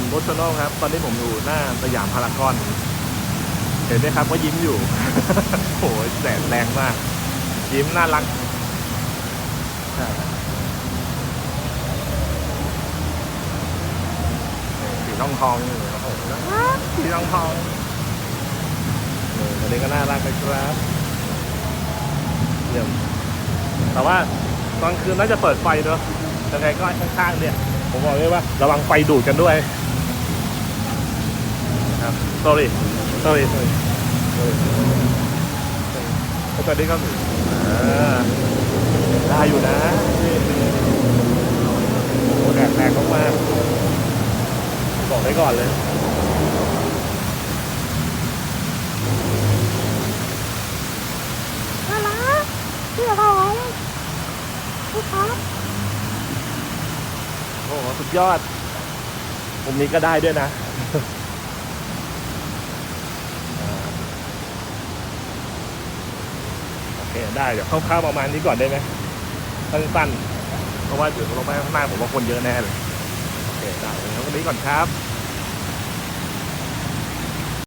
ผมโรชโนครับ ตอนนี้ผมอยู่หน้าสยามพารากอน เห็นไหมครับว่ายิ้มอยู่ โอ้ยแดดแรงมาก ยิ้มน่ารักใช่สีทองทองๆนี่โอ้โหสีทองทองออวันนี้ก็น่ารักไปครับเยี่ยมแต่ว่าตอนคืนน่าจะเปิดไฟเนอะยังไงก็ข้างๆเนี่ย ผมบอกเลยว่า ระวังไฟดูดกันด้วย ครับ sorry sorry sorry สวัสดีครับได้อยู่นะโอ้แดดแรงมากๆบอกไว้ก่อนเลยน่ารักพี่ผมพี่ครับโอ้สุดยอด ผมนี้ก็ได้ด้วยนะ อ่า โอเคได้เดี๋ยวคร่าวๆประมาณนี้ก่อนได้ไหมสั้นๆเพราะว่าเดี๋ยวลงไปข้างหน้าผมว่าคนเยอะแน่เลยโอเคได้งั้นวันนี้ก่อนครับ